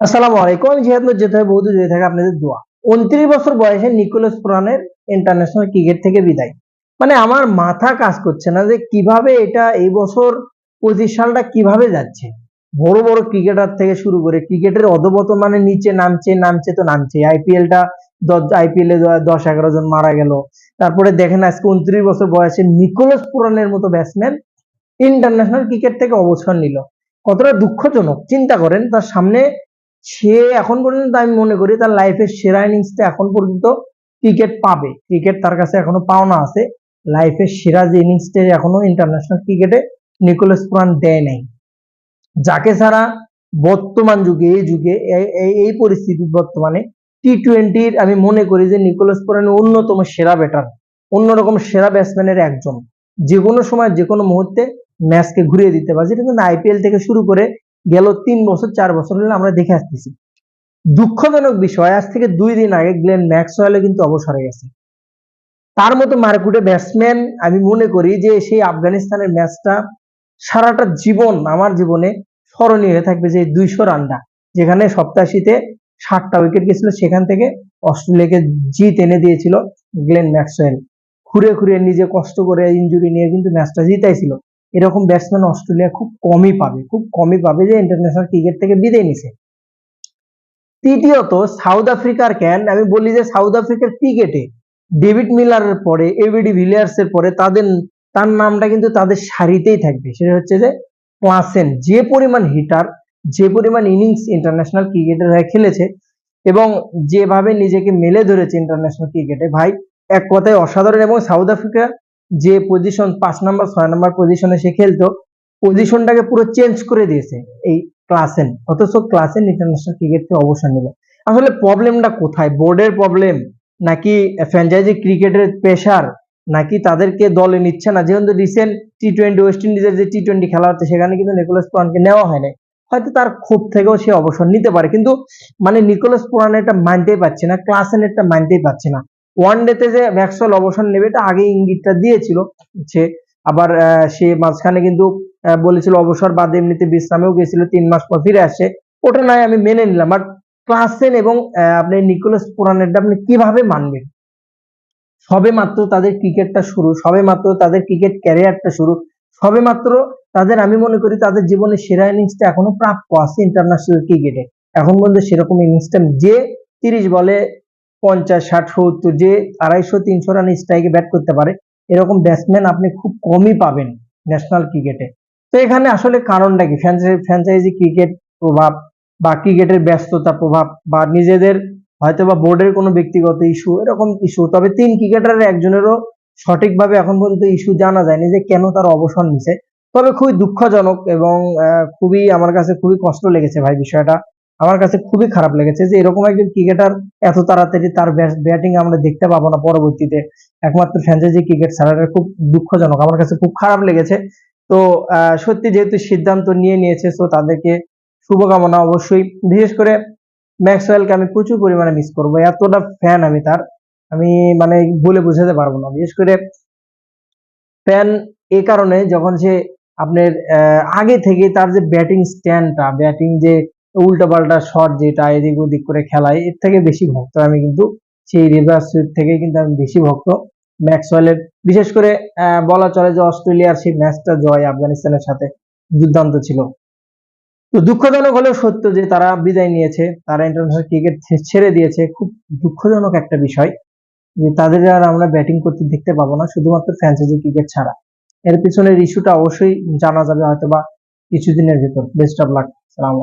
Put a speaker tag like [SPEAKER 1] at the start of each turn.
[SPEAKER 1] আসসালামু আলাইকুম, আমি জিহাদ যেতে হয় বহুদূর যেতে থাকে আপনাদের দোয়া। উনত্রিশ বছর বয়সে নিকোলাস পুরানের ইন্টারন্যাশনাল ক্রিকেট থেকে বিদায়। মানে আমার মাথা কাজ করছে না যে কীভাবে এটা এই বছর পঁচিশ সালটা কীভাবে যাচ্ছে। বড় বড় ক্রিকেটার থেকে শুরু করে ক্রিকেটের অধবত মানে নিচে নামছে নামছে তো নামছে আইপিএলটা আইপিএল এ দশ এগারো জন মারা গেল। তারপরে দেখেন আজকে উনত্রিশ বছর বয়সে নিকোলাস পুরানের মতো ব্যাটসম্যান ইন্টারন্যাশনাল ক্রিকেট থেকে অবসর নিল। কতটা দুঃখজনক, চিন্তা করেন, তার সামনে সে এখন পর্যন্ত আমি মনে করি তার লাইফের সেরা ইনিংসটা এখন পর্যন্ত ক্রিকেট পাবে। ক্রিকেট তার কাছে এখনও পাওনা আছে। লাইফের সেরা যে ইনিংসটা এখনও ইন্টারন্যাশনাল ক্রিকেটে নিকোলাস পুরান দেয় নাই। যাকে ছাড়া বর্তমান যুগে, এই যুগে, এই- পরিস্থিতি বর্তমানে টি টোয়েন্টির আমি মনে করি যে নিকোলাস পুরান অন্যতম সেরা ব্যাটার অন্যরকম সেরা ব্যাটসম্যানের একজন। যে কোনো সময় যে কোনো মুহূর্তে ম্যাচকে ঘুরিয়ে দিতে পারে। যেটা কিন্তু আইপিএল থেকে শুরু করে গেল তিন বছর, চার বছর হলে আমরা দেখে আসতেছি। দুঃখজনক বিষয়, আজ থেকে দুই দিন আগে গ্লেন ম্যাক্সওয়েলে কিন্তু অবসরে গেছে। তার মতো মার্কুটে ব্যাটসম্যান আমি মনে করি যে সেই আফগানিস্তানের ম্যাচটা সারাটা জীবন, আমার জীবনে স্মরণীয় হয়ে থাকবে যে দুইশো রানটা যেখানে সপ্তাশিতে ষাটটা উইকেট গেছিল, সেখান থেকে অস্ট্রেলিয়াকে জিত এনে দিয়েছিল গ্লেন ম্যাক্সওয়েল। ঘুরে ঘুরে নিজে কষ্ট করে ইঞ্জুরি নিয়ে কিন্তু ম্যাচটা জিতাইছিল। এরকম ব্যাটসম্যান অস্ট্রেলিয়া খুব কমই পাবে, খুব কমই পাবে যে ইন্টারন্যাশনাল ক্রিকেট থেকে বিদায় নিছে। তৃতীয়ত সাউথ আফ্রিকার ক্যান আমি বলি যে সাউথ আফ্রিকার ক্রিকেটে ডেভিড মিলারের পরে এবিডি ভিলিয়ার্স এর পরে তাদের, তার নামটা কিন্তু তাদের সারিতেই থাকবে। সেটা হচ্ছে যে ক্লাসেন যে পরিমাণ হিটার যে পরিমাণ ইনিংস ইন্টারন্যাশনাল ক্রিকেটের হয়ে খেলেছে এবং যেভাবে নিজেকে মেলে ধরেছে ইন্টারন্যাশনাল ক্রিকেটে ভাই, এক কথায় অসাধারণ এবং সাউথ আফ্রিকা যে পজিশন পাঁচ নাম্বার ছয় নাম্বার পজিশনে সে খেলতো পজিশনটাকে পুরো চেঞ্জ করে দিয়েছে এই ক্লাসেন অথচ ক্লাসেন ইন্টারন্যাশনাল ক্রিকেট থেকে অবসর নিল। আসলে প্রবলেমটা কোথায়? বোর্ডের প্রবলেম নাকি ফ্র্যাঞ্চাইজি ক্রিকেটের প্রেশার নাকি তাদেরকে দলে নিচ্ছে না? যেহেতু রিসেন্ট টি টোয়েন্টি ওয়েস্ট ইন্ডিজের যে টি টোয়েন্টি খেলা হচ্ছে, সেখানে কিন্তু নিকোলাস পুরানকে নেওয়া হয় নাই হয়তো তার ক্ষোভ থেকেও সে অবসর নিতে পারে, কিন্তু মানে নিকোলাস পুরান এটা মানতেই পারছে না ক্লাসেন এটা মানতেই পারছে না। ওয়ান ডেতে যে ম্যাক্সওয়েল অবসর নেবে, এটা আগে ইঙ্গিতটা দিয়েছিল সে আবার সে মাঝখানে কিন্তু বলেছিল অবসর বাদে এমনিতে বিশ্রামেও গেছিল, তিন মাস পর ফিরে আসে ওটা নয়, আমি মেনে নিলাম। বাট ক্লাসেন এবং আপনি নিকোলাস পুরানেরটা আপনি কীভাবে মানবেন? সবে মাত্র তাদের ক্রিকেটটা শুরু, সবে মাত্র তাদের ক্রিকেট ক্যারিয়ারটা শুরু, সবে মাত্র তাদের, আমি মনে করি তাদের জীবনের সেরা ইনিংসটা এখনও প্রাপ্য আছে ইন্টারন্যাশনাল ক্রিকেটে এখন পর্যন্ত সেরকম ইনিংসটা যে তিরিশ বলে পঞ্চাশ, ষাট, সত্তর, যে আড়াইশো, তিনশো রান স্ট্রাইকে ব্যাট করতে পারে, এরকম ব্যাটসম্যান আপনি খুব কমই পাবেন ন্যাশনাল ক্রিকেটে তো এখানে আসলে কারণটা কি? ফ্র্যাঞ্চাইজি ক্রিকেট প্রভাব বা ক্রিকেটের ব্যস্ততা প্রভাব বা নিজেদের হয়তো বা বোর্ডের কোনো ব্যক্তিগত ইস্যু এরকম ইস্যু তবে তিন ক্রিকেটারের একজনেরও সঠিকভাবে এখন পর্যন্ত ইস্যু জানা যায়নি যে কেন তার অবসর নিছে। তবে খুবই দুঃখজনক এবং খুবই আমার কাছে খুবই কষ্ট লেগেছে ভাই বিষয়টা। আমার কাছে খুবই খারাপ লেগেছে যে এরকম একজন ক্রিকেটার এত তাড়াতাড়ি তার ব্যাটিং আমরা দেখতে পাবো না পরবর্তীতে। একমাত্র ফ্র্যাঞ্চাইজি ক্রিকেট ছাড়াটা খুব দুঃখজনক, আমার কাছে খুব খারাপ লেগেছে। তো সত্যি যেহেতু সিদ্ধান্ত নিয়ে নিয়েছে, তো তাদেরকে শুভকামনা অবশ্যই। বিশেষ করে ম্যাক্সওয়েলকে আমি প্রচুর পরিমাণে মিস করব, এতটা ফ্যান আমি তার। আমি মানে বলে বোঝাতে পারব না। বিশেষ করে ফ্যান এই কারণে যখন সে আপনার আগে থেকে তার যে ব্যাটিং স্ট্যান্ডটা ব্যাটিং যে উল্টা পাল্টা শট যেটা এদিক ওদিক করে খেলায়, এর থেকে বেশি ভক্ত আমি কিন্তু সেই রিভার্স সুইপ থেকে কিন্তু আমি বেশি ভক্ত। ম্যাক্সওয়েলের বিশেষ করে বলা চলে যে অস্ট্রেলিয়ার সেই ম্যাচটা জয় আফগানিস্তানের সাথে দুর্দান্ত ছিল। তো দুঃখজনক হলেও সত্য যে তারা বিদায় নিয়েছে, তারা ইন্টারন্যাশনাল ক্রিকেট ছেড়ে দিয়েছে। খুব দুঃখজনক একটা বিষয় যে তাদের আর আমরা ব্যাটিং করতে দেখতে পাবো না, শুধুমাত্র ফ্র্যাঞ্চাইজি ক্রিকেট ছাড়া। এর পিছনের ইস্যুটা অবশ্যই জানা যাবে হয়তো বা কিছুদিনের ভিতর। বেস্ট অফ লাক সালাম